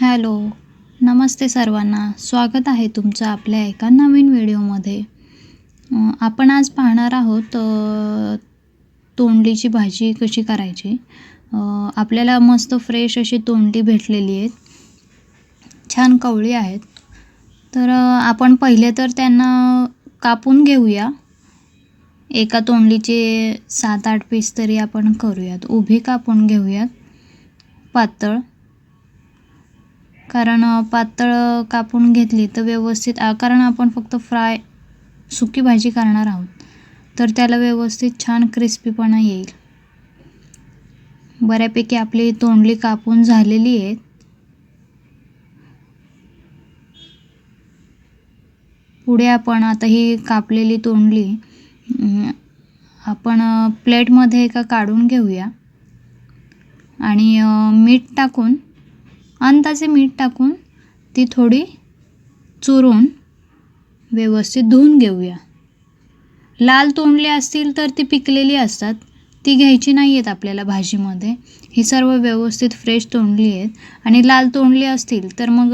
Hello नमस्ते सर्वांना. स्वागत आहे तुमचं आपल्या एका नवीन व्हिडिओमध्ये. आपण आज पाहणार आहोत तोंडलीची भाजी कशी करायची. आपल्याला मस्त फ्रेश अशी तोंडली भेटलेली आहेत. छान कवळी आहेत. तर आपण पहिले तर त्यांना कापून घेऊया. एका तोंडलीचे सात आठ पीस तरी आपण करूयात. उभी कापून घेऊयात. पातळ. कारण पातळ कापून घेतली तर व्यवस्थित कारण आपण फक्त फ्राय सुकी भाजी करणार आहोत तर त्याला व्यवस्थित छान क्रिस्पीपणा येईल. बऱ्यापैकी आपली तोंडली कापून झालेली आहेत. पुढे आपण आता ही कापलेली तोंडली आपण प्लेटमध्ये एका काढून घेऊया. आणि मीठ टाकून अंदाजे मीठ टाकून ती थोडी चुरून व्यवस्थित धुवून घेऊया. लाल तोंडली असतील तर ती पिकलेली असतात. ती घ्यायची नाही आहेत आपल्याला भाजीमध्ये. ही सर्व व्यवस्थित फ्रेश तोंडली आहेत. आणि लाल तोंडली असतील तर मग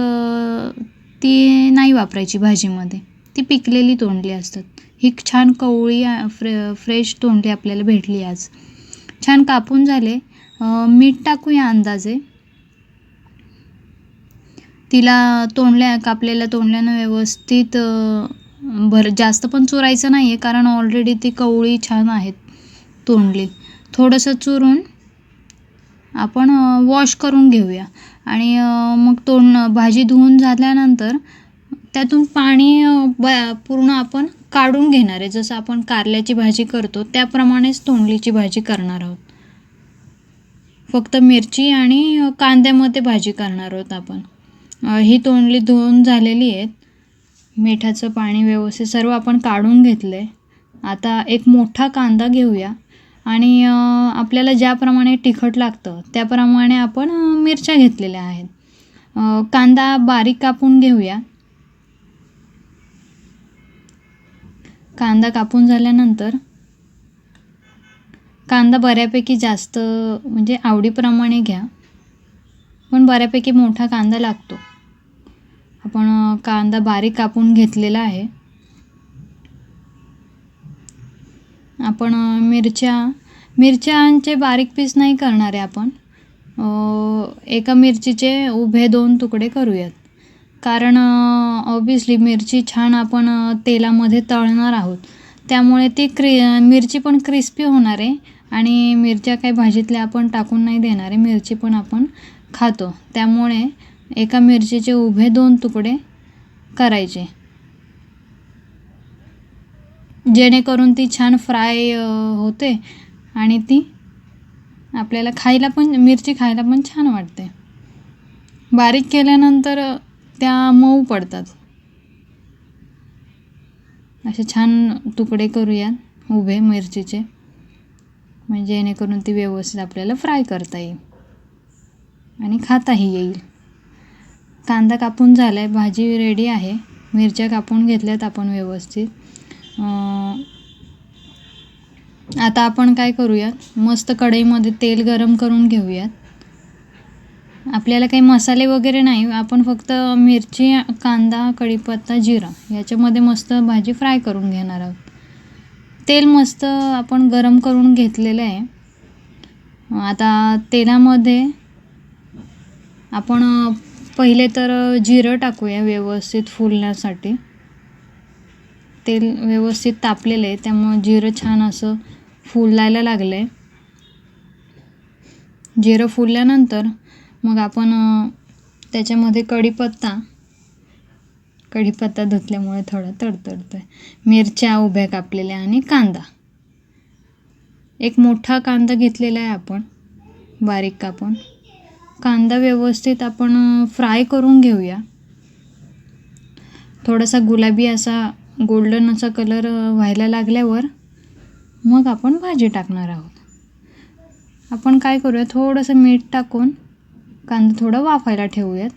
ती नाही वापरायची भाजीमध्ये. ती पिकलेली तोंडली असतात. ही छान कवळी फ्रे फ्रेश तोंडली आपल्याला भेटली आज. छान कापून झाले. मीठ टाकूया अंदाजे. तिला तोंडल्या कापलेल्या तोंडल्यानं व्यवस्थित भर जास्त पण चुरायचं नाही आहे कारण ऑलरेडी ती कवळी छान आहेत तोंडली. थोडंसं चुरून आपण वॉश करून घेऊया. आणि मग तोंड भाजी धुवून झाल्यानंतर त्यातून पाणी ब पूर्ण आपण काढून घेणार आहे. जसं आपण कारल्याची भाजी करतो त्याप्रमाणेच तोंडलीची भाजी करणार आहोत. फक्त मिरची आणि कांद्यामध्ये भाजी करणार आहोत आपण. ही तोंडली धुवून झालेली आहेत. मिठाचं पाणी व्यवस्थित सर्व आपण काढून घेतलं आहे आता एक मोठा कांदा घेऊया. आणि आपल्याला ज्याप्रमाणे तिखट लागतं त्याप्रमाणे आपण मिरच्या घेतलेल्या आहेत. कांदा बारीक कापून घेऊया. कांदा कापून झाल्यानंतर कांदा बऱ्यापैकी जास्त म्हणजे आवडीप्रमाणे घ्या. पण बऱ्यापैकी मोठा कांदा लागतो. आपण कांदा बारीक कापून घेतलेला आहे. आपण मिरच्या मिरच्यांचे बारीक पीस नाही करणार आहे आपण. एका मिरचीचे उभे दोन तुकडे करूयात. कारण ऑबियसली मिरची छान आपण तेलामध्ये तळणार आहोत. त्यामुळे ती क्रि मिरची पण क्रिस्पी होणार आहे आणि मिरच्या काही भाजीतल्या आपण टाकून नाही देणार आहे. मिरची पण आपण खातो. त्यामुळे एका मिरचीचे उभे दोन तुकडे करायचे. जेणेकरून ती छान फ्राय होते आणि ती आपल्याला खायला पण मिरची खायला पण छान वाटते. बारीक केल्यानंतर त्या मऊ पडतात. असे छान तुकडे करूया उभे मिरचीचे. म्हणजे जेणेकरून ती व्यवस्थित आपल्याला फ्राय करता येईल आणि खाताही येईल. कांदा कापून झाला आहे भाजी रेडी आहे. मिरच्या कापून घेतल्यात आपण व्यवस्थित. आता आपण काय करूयात? मस्त कढईमध्ये तेल गरम करून घेऊयात. आपल्याला काही मसाले वगैरे नाही आपण फक्त मिरची कांदा कढीपत्ता जिरा याच्यामध्ये मस्त भाजी फ्राय करून घेणार आहोत. तेल मस्त आपण गरम करून घेतलेलं आहे. आता तेलामध्ये आपण पहिले तर जिरं टाकूया व्यवस्थित फुलण्यासाठी. तेल व्यवस्थित तापलेलं आहे त्यामुळं जिरं छान असं फुलायला लागलं आहे जिरं फुलल्यानंतर मग आपण त्याच्यामध्ये कढीपत्ता कढीपत्ता धुतल्यामुळे थोडा तडतडतो आहे मिरच्या उभ्या कापलेल्या आणि कांदा. एक मोठा कांदा घेतलेला आहे आपण बारीक कापून. कांदा व्यवस्थित आपण फ्राय करून घेऊया. थोडासा गुलाबी असा गोल्डन असा कलर व्हायला लागल्यावर मग आपण भाजी टाकणार आहोत. आपण काय करूया थोडंसं मीठ टाकून कांदा थोडा वाफायला ठेवूयात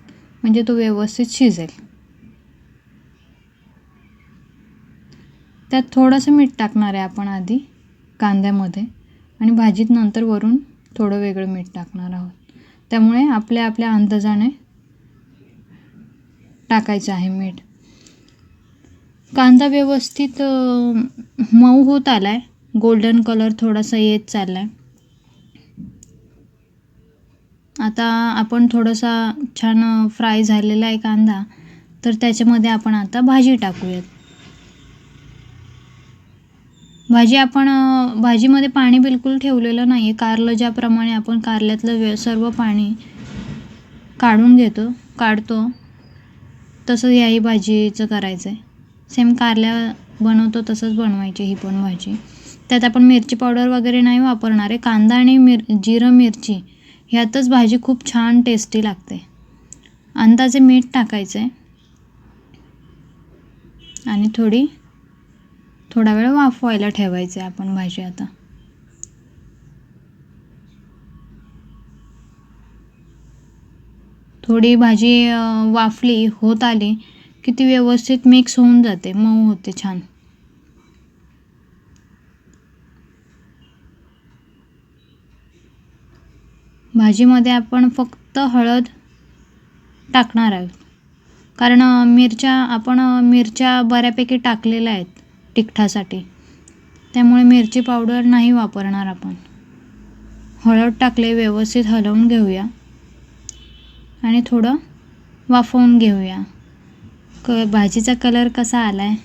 म्हणजे तो व्यवस्थित शिजेल. त्यात थोडंसं मीठ टाकणार आहे आपण आधी कांद्यामध्ये आणि भाजीत नंतर वरून थोडं वेगळं मीठ टाकणार आहोत. त्यामुळे आपल्या आपल्या अंदाजाने टाकायचं आहे मीठ. कांदा व्यवस्थित मऊ होत आला आहे गोल्डन कलर थोडासा येत चालला आहे आता आपण थोडासा छान फ्राय झालेला आहे कांदा. तर त्याच्यामध्ये आपण आता भाजी टाकूयात. भाजी आपण भाजीमध्ये पाणी बिलकुल ठेवलेलं नाही आहे कारलं ज्याप्रमाणे आपण कारल्यातलं वे सर्व पाणी काढून घेतो काढतो तसं याही भाजीचं करायचं आहे सेम कारल्या बनवतो तसंच बनवायची ही पण भाजी. त्यात आपण मिरची पावडर वगैरे नाही वापरणार आहे. कांदा आणि मिर जिरं मिरची ह्यातच भाजी खूप छान टेस्टी लागते. अंदाजे मीठ टाकायचं आहे आणि थोडी थोडा वेळ वाफवायला ठेवायचं आहे आपण भाजी आता. थोडी भाजी वाफली होत आली की ती व्यवस्थित मिक्स होऊन जाते. मऊ होते छान. भाजीमध्ये आपण फक्त हळद टाकणार आहोत. कारण मिरच्या आपण मिरच्या बऱ्यापैकी टाकलेल्या आहेत. तिखटासाठी त्यामुळे मिरची पावडर नाही वापरणार आपण. हळद टाकले व्यवस्थित हलवून घेऊया. आणि थोडं वाफवून घेऊया. क भाजीचा कलर कसा आला आहे